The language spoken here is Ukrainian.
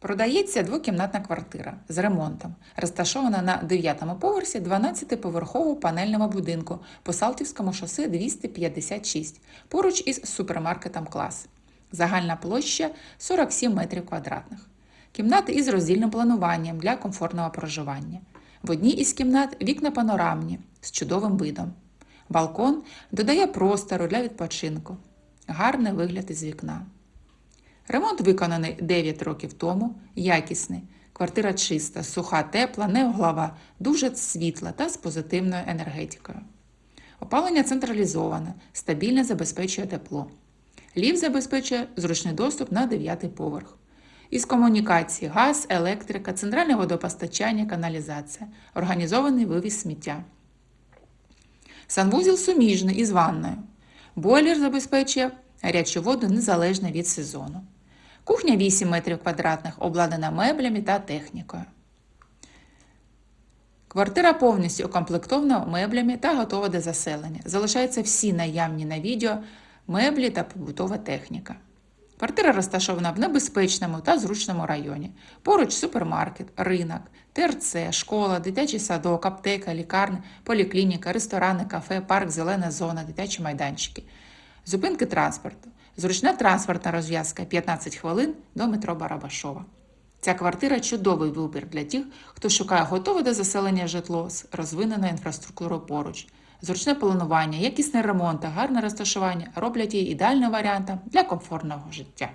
Продається двокімнатна квартира з ремонтом, розташована на 9-му поверсі 12-поверхового панельного будинку по Салтівському шосе 256, поруч із супермаркетом Клас. Загальна площа 47 метрів квадратних. Кімнати із роздільним плануванням для комфортного проживання. В одній із кімнат вікна панорамні з чудовим видом. Балкон додає простору для відпочинку. Гарний вигляд із вікна. Ремонт виконаний 9 років тому, якісний. Квартира чиста, суха, тепла, не углова, дуже світла та з позитивною енергетикою. Опалення централізоване, стабільно забезпечує тепло. Ліфт забезпечує зручний доступ на 9 поверх. Із комунікації газ, електрика, центральне водопостачання, каналізація, організований вивіз сміття. Санвузел суміжний із ванною. Бойлер забезпечує гарячу воду незалежно від сезону. Кухня 8 метрів квадратних, обладнана меблями та технікою. Квартира повністю укомплектована меблями та готова до заселення. Залишаються всі наявні на відео меблі та побутова техніка. Квартира розташована в небезпечному та зручному районі. Поруч супермаркет, ринок, ТРЦ, школа, дитячий садок, аптека, лікарня, поліклініка, ресторани, кафе, парк, зелена зона, дитячі майданчики. Зупинки транспорту. Зручна транспортна розв'язка 15 хвилин до метро Барабашова. Ця квартира чудовий вибір для тих, хто шукає готове до заселення житло з розвиненою інфраструктурою поруч. Зручне планування, якісний ремонт та гарне розташування роблять її ідеальним варіантом для комфортного життя.